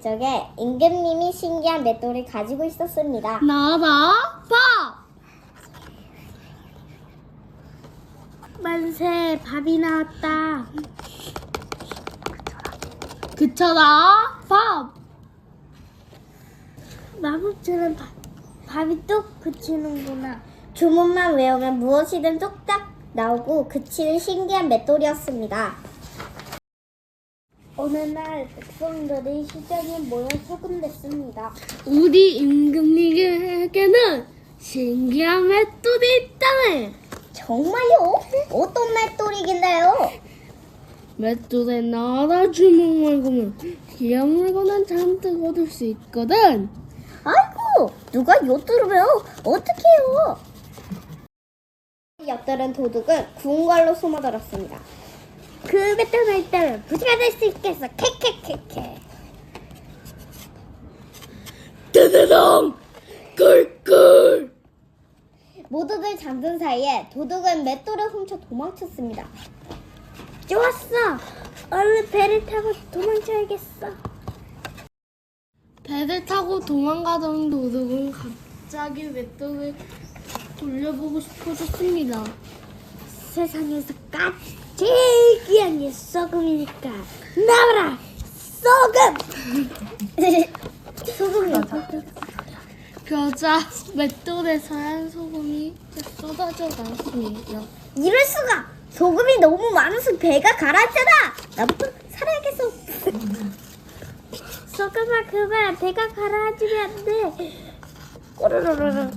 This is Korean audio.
적에 임금님이 신기한 맷돌을 가지고 있었습니다. 나라 밥 만세 밥이 나왔다. 그쳐라. 밥 마법처럼 밥, 밥이 뚝 그치는구나. 주문만 외우면 무엇이든 뚝딱 나오고 그치는 신기한 맷돌이었습니다. 어느 날 백성들이 시장에 모여 소금냈습니다. 우리 임금님에게는 신기한 맷돌이 있다네 정말요? 어떤 맷돌이긴데요? 맷돌에 나라 주먹 말고는 귀한 물건은 잔뜩 얻을 수 있거든 아이고 누가 엿들으면 어떡해요? 엿들은 도둑은 구운 걸로 숨어들었습니다. 그 맷돌만 있다면 부지가 될 수 있겠어. 캐캐캐캐. 뜨드덩 꿀꿀 모두들 잠든 사이에 도둑은 맷돌을 훔쳐 도망쳤습니다. 좋았어. 얼른 배를 타고 도망쳐야겠어. 배를 타고 도망가던 도둑은 갑자기 맷돌을 돌려보고 싶어졌습니다. 세상에서 가 제일 귀한 게 썩음이니까 나와라 썩음. 소금이 그러자 맷돌에 사양 소금이 쏟아져 나왔습니다. 이럴 수가 소금이 너무 많아서 배가 가라앉잖아. 나부터 살아야겠어. 소금아 그만 배가 가라앉으면 안 돼. 꼬르르르르